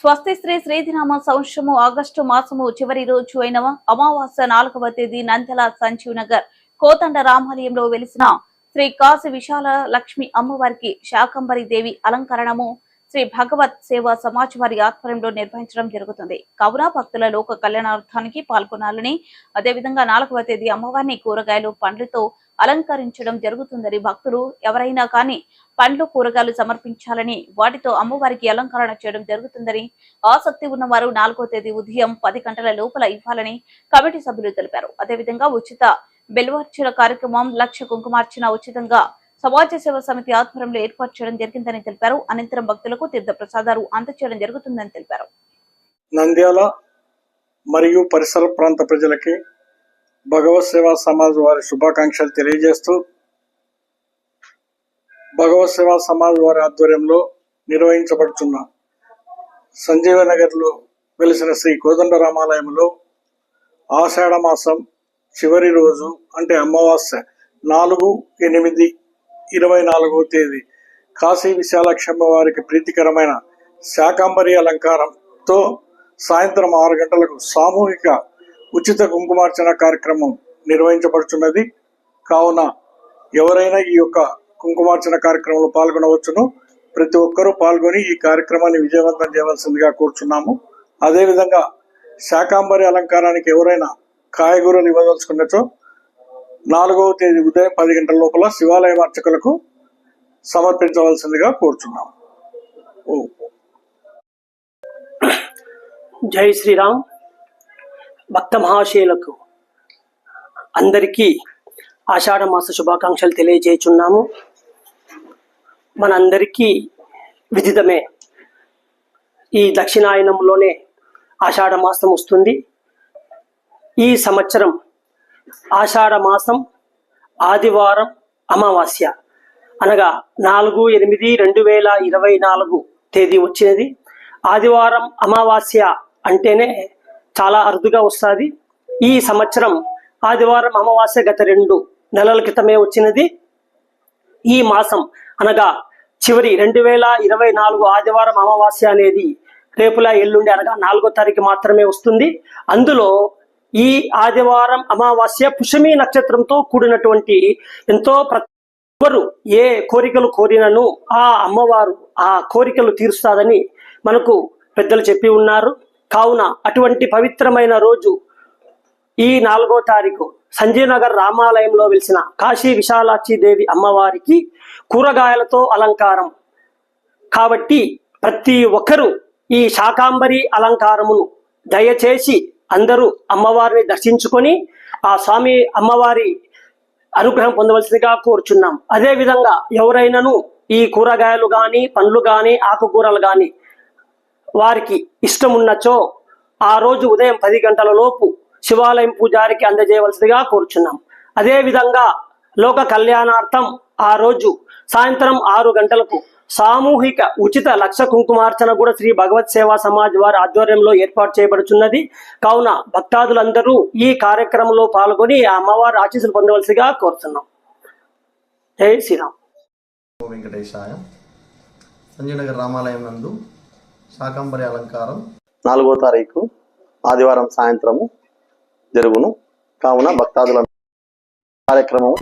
స్వస్తి శ్రీ శ్రీధినామ సంవత్సరము ఆగస్టు మాసము చివరి రోజు అయిన అమావాస్య నాలుగవ తేదీ నంద్యాల సంజీవ్ నగర్ కోతండ రామాలయంలో వెలిసిన శ్రీ కాశీ విశాల లక్ష్మి అమ్మవారికి శాకంబరి దేవి అలంకరణము శ్రీ భగవత్ సేవ సమాజ్ వారి ఆధ్వర్యంలో నిర్వహించడం జరుగుతుంది. కావున భక్తుల లోక కళ్యాణార్థానికి పాల్గొనాలని అదేవిధంగా నాలుగవ తేదీ అమ్మవారిని కూరగాయలు పండ్లతో అలంకరించడం జరుగుతుందని భక్తులు ఎవరైనా కానీ పండ్లు కూరగాయలు సమర్పించాలని వాటితో అమ్మవారికి అలంకరణ చేయడం జరుగుతుందని ఆసక్తి ఉన్నవారు నాలుగో తేదీ ఉదయం పది గంటల లోపల ఇవ్వాలని కమిటీ సభ్యులు తెలిపారు. అదేవిధంగా ఉచిత బెల్వార్చన కార్యక్రమం లక్ష కుంకుమార్చన ఉచితంగా సమాజ సేవ సమితి ఆధ్వర్యంలో ఏర్పాటు చేయడం జరిగిందని తెలిపారు. అనంతరం భక్తులకు తీర్థ ప్రసాదాలు అందచేయడం జరుగుతుందని తెలిపారు. నంద్యాల మరియు పరిసర ప్రాంత ప్రజలకి భగవత్ సేవా సమాజ్ వారి శుభాకాంక్షలు తెలియజేస్తూ భగవత్ సేవా సమాజ్ వారి ఆధ్వర్యంలో నిర్వహించబడుతున్న సంజీవ నగర్లో వెలిసిన శ్రీ కోదండ రామాలయంలో ఆషాఢ మాసం చివరి రోజు అంటే అమావాస్య నాలుగు ఎనిమిది ఇరవై నాలుగవ తేదీ కాశీ విశాలక్షమ్మ వారికి ప్రీతికరమైన శాకాంబరి అలంకారంతో సాయంత్రం ఆరు గంటలకు సామూహిక ఉచిత కుంకుమార్చన కార్యక్రమం నిర్వహించబడుతున్నది. కావున ఎవరైనా ఈ యొక్క కుంకుమార్చన కార్యక్రమంలో పాల్గొనవచ్చును. ప్రతి ఒక్కరూ పాల్గొని ఈ కార్యక్రమాన్ని విజయవంతం చేయవలసిందిగా కోరుచున్నాము. అదేవిధంగా శాకాంబరి అలంకారానికి ఎవరైనా కాయగూరలు ఇవ్వదలుచుకున్నచో నాలుగవ తేదీ ఉదయం పది గంటల లోపల శివాలయం అర్చకులకు సమర్పించవలసిందిగా కోరుచున్నాము జై శ్రీరామ్. భక్త మహాశయులకు అందరికీ ఆషాఢ మాస శుభాకాంక్షలు తెలియజేయుచున్నాము. మనందరికీ విదితమే. ఈ దక్షిణాయనంలోనే ఆషాఢ మాసం వస్తుంది. ఈ సంవత్సరం ఆషాఢ మాసం ఆదివారం అమావాస్య. అనగా నాలుగు ఎనిమిది రెండు వేల ఇరవై నాలుగు తేదీ వచ్చినది. ఆదివారం అమావాస్య అంటేనే చాలా అరుదుగా వస్తుంది. ఈ సంవత్సరం ఆదివారం అమావాస్య గత రెండు నెలల క్రితమే వచ్చినది. ఈ మాసం అనగా చివరి రెండు వేల ఇరవై నాలుగు ఆదివారం అమావాస్య అనేది రేపులా ఎల్లుండి అనగా నాలుగో తారీఖు మాత్రమే వస్తుంది. అందులో ఈ ఆదివారం అమావాస్య పుషమి నక్షత్రంతో కూడినటువంటి ఎంతో ప్ర ఎవరు ఏ కోరికలు కోరినను ఆ అమ్మవారు ఆ కోరికలు తీరుస్తాదని మనకు పెద్దలు చెప్పి ఉన్నారు. కావున అటువంటి పవిత్రమైన రోజు ఈ నాలుగో తారీఖు సంజయనగర్ రామాలయంలో వెలిసిన కాశీ విశాలాక్షి దేవి అమ్మవారికి కూరగాయలతో అలంకారం. కాబట్టి ప్రతి ఒక్కరూ ఈ శాకాంబరి అలంకారమును దయచేసి అందరూ అమ్మవారిని దర్శించుకొని ఆ స్వామి అమ్మవారి అనుగ్రహం పొందవలసిందిగా కోరుచున్నాం. అదే విధంగా ఎవరైనాను ఈ కూరగాయలు కానీ పండ్లు కానీ ఆకుకూరలు కానీ వారికి ఇష్టం ఉన్నచో ఆ రోజు ఉదయం పది గంటల లోపు శివాలయం పూజారికి అందజేయవలసిందిగా కోరుచున్నాం. అదే విధంగా లోక కళ్యాణార్థం ఆ రోజు సాయంత్రం ఆరు గంటలకు సామూహిక ఉచిత లక్ష కుంకుమార్చన కూడా శ్రీ భగవత్ సేవా సమాజ్ వారి ఆధ్వర్యంలో ఏర్పాటు చేయబడుచున్నది. కావున భక్తాదులందరూ ఈ కార్యక్రమంలో పాల్గొని ఆ అమ్మవారి ఆశీస్సులు పొందవలసిగా కోరుతున్నాం. జై శ్రీరామ్. వెంకటేశాయ. సంజయనగర్ రామాలయం నందు శాకంబరి అలంకారం. నాలుగో తారీఖు ఆదివారం సాయంత్రము జరుగును. కావున భక్తాదుల కార్యక్రమం